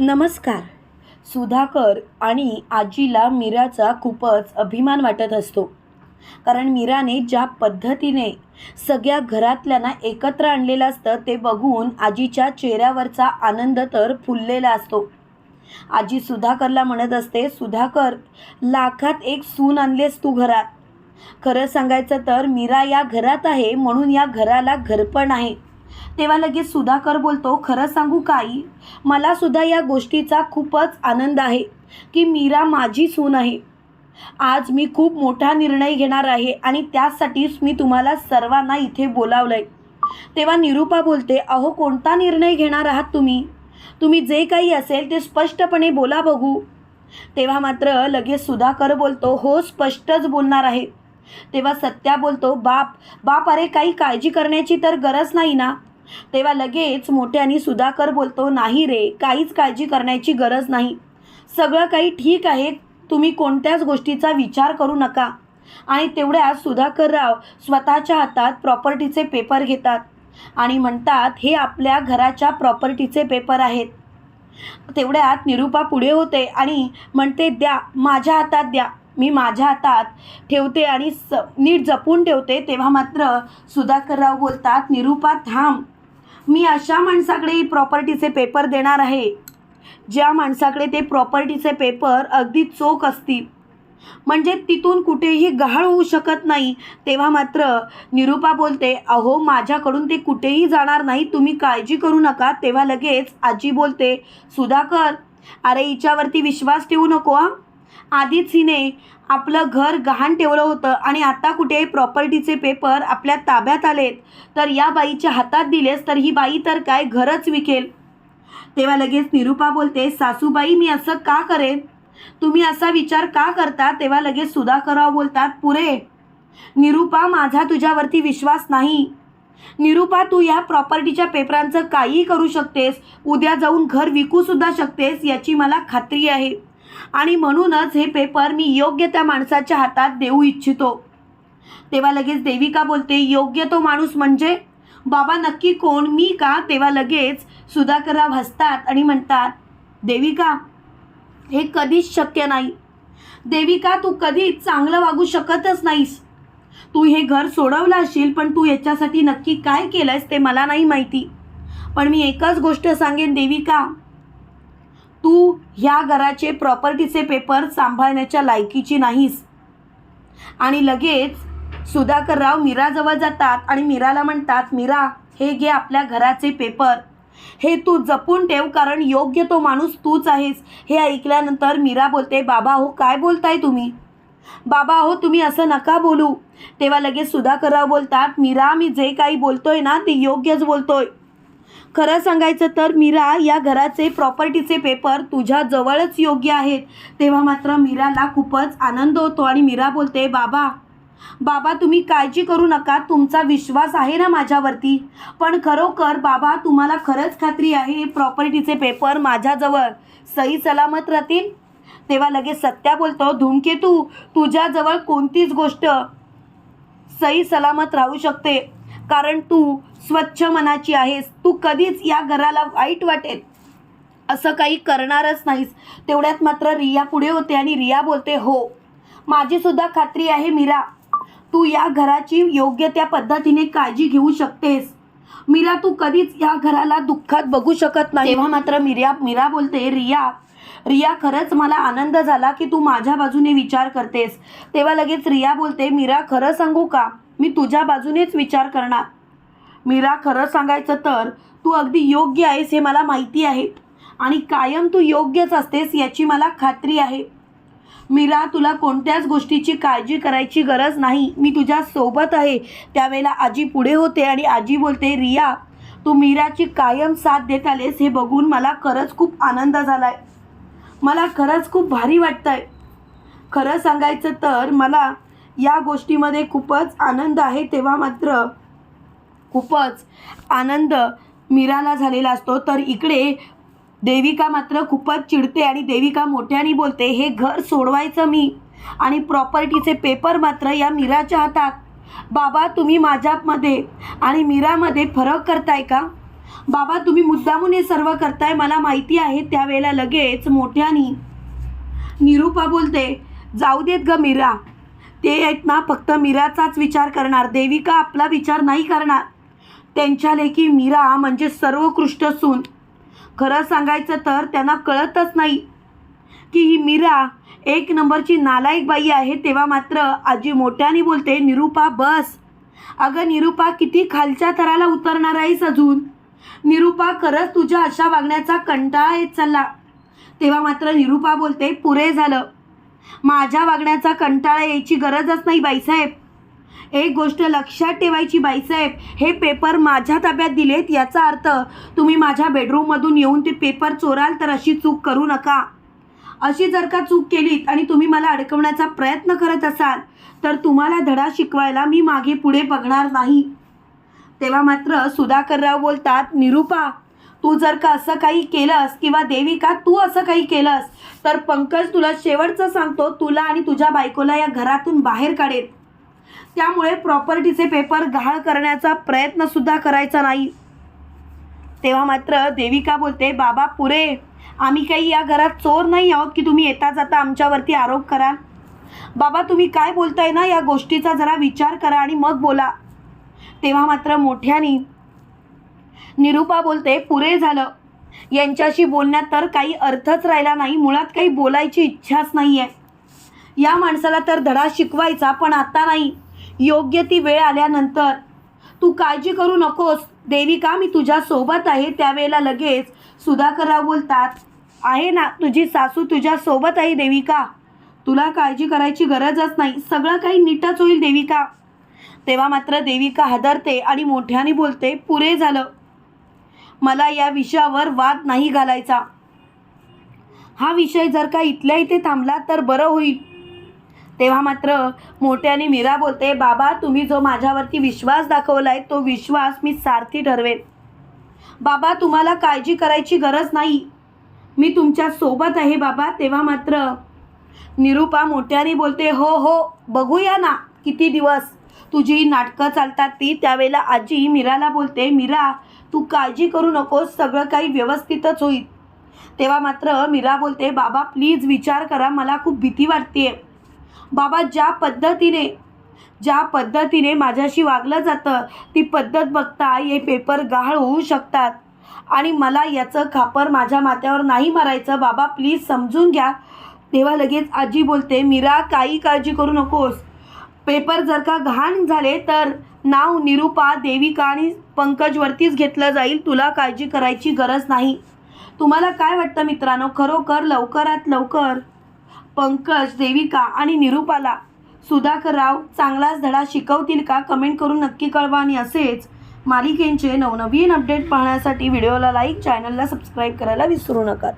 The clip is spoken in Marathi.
नमस्कार. सुधाकर आणि आजीला मीराचा खूपच अभिमान वाटत असतो. कारण मीराने ज्या पद्धतीने सगळ्या घरातल्यांना एकत्र आणलेलं असतं ते बघून आजीच्या चेहऱ्यावरचा आनंद तर फुललेला असतो. आजी सुधाकरला म्हणत असते सुधाकर लाखात एक सून आणलेस तू घरात. खरं सांगायचं तर मीरा या घरात आहे म्हणून या घराला घरपण आहे. तेव्हा लगेच सुधाकर बोलतो खरं सांगू काही? मला सुद्धा या गोष्टीचा खूपच आनंद आहे की मीरा माझी सून आहे. आज मी खूप मोठा निर्णय घेणार आहे आणि त्यासाठीच मी तुम्हाला सर्वांना इथे बोलावलं आहे तेव्हा निरूपा बोलते अहो कोणता निर्णय घेणार आहात तुम्ही? तुम्ही जे काही असेल ते स्पष्टपणे बोला बघू. तेव्हा मात्र लगेच सुधाकर बोलतो हो स्पष्टच बोलणार आहे. तेव्हा सत्या बोलतो बाप बाप अरे काही काळजी करण्याची तर गरज नाही ना? तेव्हा लगेच मोठ्यानी सुधाकर बोलतो नाही रे काहीच काळजी करण्याची गरज नाही. सगळं काही ठीक आहे तुम्ही कोणत्याच गोष्टीचा विचार करू नका. आणि तेवढ्यात सुधाकरराव स्वतःच्या हातात प्रॉपर्टीचे पेपर घेतात आणि म्हणतात हे आपल्या घराच्या प्रॉपर्टीचे पेपर आहेत. तेवढ्यात निरूपा पुढे होते आणि म्हणते द्या माझ्या हातात द्या. मी माझ्या हातात ठेवते आणि स नीट जपून ठेवते तेव्हा मात्र सुधाकरराव बोलतात निरूपा थांब. मी अशा माणसाकडे प्रॉपर्टीचे पेपर देणार आहे ज्या माणसाकडे ते प्रॉपर्टीचे पेपर अगदी चोख असतील. म्हणजे तिथून कुठेही गहाळ होऊ शकत नाही. तेव्हा मात्र निरूपा बोलते अहो माझ्याकडून ते कुठेही जाणार नाही तुम्ही काळजी करू नका. तेव्हा लगेच आजी बोलते सुधाकर अरे हिच्यावरती विश्वास ठेवू नको हां. आधीच हिने आपलं घर गहाण ठेवलं होतं आणि आता कुठे प्रॉपर्टीचे पेपर आपल्या ताब्यात आलेत तर या बाईच्या हातात दिलेस तर ही बाई तर काय घरच विकेल. तेव्हा लगेच निरूपा बोलते सासूबाई मी असं का करेन? तुम्ही असा विचार का करता? तेव्हा लगेच सुधाकरराव बोलतात पुरे निरूपा माझा तुझ्यावरती विश्वास नाही. निरूपा तू या प्रॉपर्टीच्या पेपरांचं काहीही करू शकतेस उद्या जाऊन घर विकू सुद्धा शकतेस याची मला खात्री आहे. आणि म्हणूनच हे पेपर मी योग्य त्या माणसाच्या हातात देऊ इच्छितो. तेव्हा लगेच देविका बोलते योग्य तो माणूस म्हणजे? बाबा नक्की कोण? मी का? तेव्हा लगेच सुधाकरराव हसतात आणि म्हणतात देविका हे कधीच शक्य नाही. देविका तू कधीच चांगलं वागू शकतच नाहीस. तू हे घर सोडवलं असशील पण तू याच्यासाठी नक्की काय केलंयस ते मला नाही माहिती. पण मी एकच गोष्ट सांगेन देविका तू ह्या घराचे प्रॉपर्टीचे पेपर सांभाळण्याच्या लायकीची नाहीस. आणि लगेच सुधाकरराव मीराजवळ जातात आणि मीराला म्हणतात मीरा हे घे आपल्या घराचे पेपर हे तू जपून ठेव कारण योग्य तो माणूस तूच आहेस. हे ऐकल्यानंतर मीरा बोलते बाबा हो काय बोलताय तुम्ही? बाबा हो तुम्ही असं नका बोलू. तेव्हा लगेच सुधाकरराव बोलतात मीरा मी जे काही बोलतोय ना ते योग्यच बोलतोय. खरं सांगायचं तर मीरा या घराचे प्रॉपर्टीचे पेपर तुझ्या जवळच योग्य आहेत. तेव्हा मात्र मीराला खूपच आनंद होतो आणि मीरा बोलते बाबा बाबा तुम्ही काळजी करू नका. तुमचा विश्वास आहे ना माझ्यावरती. पण खरोखर बाबा तुम्हाला खरंच खात्री आहे प्रॉपर्टीचे पेपर माझ्याजवळ सही सलामत राहतील? तेव्हा लगेच सत्या बोलतो धूमकेतू तुझ्याजवळ कोणतीच गोष्ट सही सलामत राहू शकते. कारण तू स्वच्छ मनाची आहेस. तू कधीच या घराला वाईट वाटेल. असं काही करणारच नाहीस. तेवढ्यात मात्र रिया पुढे होते आणि रिया बोलते हो माझीसुद्धा खात्री आहे मीरा. तू या घराची योग्य त्या पद्धतीने काळजी घेऊ शकतेस. मीरा तू कधीच या घराला दुःखात बघू शकत नाही. तेव्हा मात्र मीरा मीरा बोलते रिया रिया खरंच मला आनंद झाला की तू माझ्या बाजूने विचार करतेस. तेव्हा लगेच रिया बोलते मीरा खरं सांगू का? मी तुझ्या बाजूनेच विचार करणार. मीरा खरं सांगायचं तर तू अगदी योग्य आहेस हे मला माहिती आहे आणि कायम तू योग्यच असतेस याची मला खात्री आहे. मीरा तुला कोणत्याच गोष्टीची काळजी करायची गरज नाही. मी तुझ्या सोबत आहे. त्यावेळेला आजी पुढे होते आणि आजी बोलते रिया तू मीराची कायम साथ देत आलेस हे बघून मला खरंच खूप आनंद झाला आहे मला खरंच खूप भारी वाटतंय. खरं सांगायचं तर मला या गोष्टीमध्ये खूपच आनंद आहे तेव्हा मात्र खूपच आनंद मीराला झालेला असतो. तर इकडे देविका मात्र खूपच चिडते आणि देविका मोठ्याने बोलते हे घर सोडवायचं मी. आणि प्रॉपर्टीचे पेपर मात्र या मीराच्या हातात. बाबा तुम्ही माझ्यामध्ये आणि मीरामध्ये फरक करताय का? बाबा तुम्ही मुद्दामून हे सर्व करताय मला माहिती आहे. त्यावेळेला लगेच मोठ्यानी निरूपा बोलते जाऊ देत ग मीरा ते आहेत ना फक्त मीराचाच विचार करणार. देविका आपला विचार नाही करणार. त्यांच्या लेखी मीरा म्हणजे सर्वोत्कृष्ट सून. खरं सांगायचं तर त्यांना कळतच नाही की ही मीरा एक नंबरची नालायक बाई आहे तेव्हा मात्र आजी मोठ्याने बोलते निरूपा बस. अगं निरूपा किती खालच्या थराला उतरणार आहेस अजून? निरूपा खरंच तुझ्या अशा वागण्याचा कंटाळा येत चालला. तेव्हा मात्र निरूपा बोलते पुरे झालं. माझ्या वागण्याचा कंटाळा यायची गरजच नाही बाईसाहेब. एक गोष्ट लक्षात ठेवायची बाईसाहेब. हे पेपर माझ्या ताब्यात दिलेत याचा अर्थ तुम्ही माझ्या बेडरूममधून येऊन ते पेपर चोराल तर अशी चूक करू नका. अशी जर का चूक केलीत आणि तुम्ही मला अडकवण्याचा प्रयत्न करत असाल तर तुम्हाला धडा शिकवायला मी मागे पुढे बघणार नाही. तेव्हा मात्र सुधाकरराव बोलतात निरूपा तू जर का असं काही केलंस किंवा देविका तू असं काही केलंस तर पंकज तुला शेवटचं सांगतो तुला आणि तुझ्या बायकोला या घरातून बाहेर काढेल. त्यामुळे प्रॉपर्टीचे पेपर गहाळ करण्याचा प्रयत्नसुद्धा करायचा नाही. तेव्हा मात्र देविका बोलते बाबा पुरे आम्ही काही या घरात चोर नाही आहोत की तुम्ही येता जाता आमच्यावरती आरोप कराल? बाबा तुम्ही काय बोलताय ना या गोष्टीचा जरा विचार करा आणि मग बोला. तेव्हा मात्र मोठ्यानी निरूपा बोलते पुरे झालं. यांच्याशी बोलण्यात तर काही अर्थच राहिला नाही मुळात काही बोलायची इच्छाच नाही आहे या माणसाला तर धडा शिकवायचा पण आता नाही. योग्य ती वेळ आल्यानंतर. तू काळजी करू नकोस. देविका मी तुझ्या सोबत आहे त्यावेळेला लगेच सुधाकरराव बोलतात आहे ना तुझी सासू तुझ्या सोबत आहे देविका. तुला काळजी करायची गरजच नाही. सगळं काही नीटच होईल देविका. तेव्हा मात्र देविका हादरते आणि मोठ्याने बोलते पुरे झालं. मला या विषयावर वाद नाही घालायचा. हा विषय जर का इथल्या इथे थांबला तर बरं होईल. तेव्हा मात्र मोठ्याने मीरा बोलते बाबा तुम्ही जो माझ्यावरती विश्वास दाखवला आहे तो विश्वास मी सारथी ठरवेन. बाबा तुम्हाला काळजी करायची गरज नाही. मी तुमच्यासोबत आहे बाबा. तेव्हा मात्र निरूपा मोठ्याने बोलते हो हो बघूया ना किती दिवस. तुझी नाटकं चालतात ती त्यावेळेला आजी मीराला बोलते मीरा तू काळजी करू नकोस सगळं काही व्यवस्थितच होईल. तेव्हा मात्र मीरा बोलते बाबा प्लीज विचार करा मला खूप भीती वाटते बाबा ज्या पद्धतीने ज्या पद्धतीने माझ्याशी वागलं जातं ती पद्धत बघता हे पेपर गहाळ होऊ शकतात. आणि मला याचं खापर माझ्या माथ्यावर नाही मारायचं. बाबा प्लीज समजून घ्या. तेव्हा लगेच आजी बोलते मीरा काही काळजी करू नकोस. पेपर जर का घाण झाले तर नाव निरूपा देविका आणि पंकजवरतीच घेतलं जाईल. तुला काळजी करायची गरज नाही. तुम्हाला काय वाटतं मित्रांनो? खरोखर लवकरात लवकर पंकज देविका आणि निरूपाला सुधाकर राव चांगलाच धडा शिकवतील का? कमेंट करून नक्की कळवा. आणि असेच मालिकेंचे नवनवीन अपडेट पाहण्यासाठी व्हिडिओला लाईक चॅनलला सबस्क्राईब करायला विसरू नका.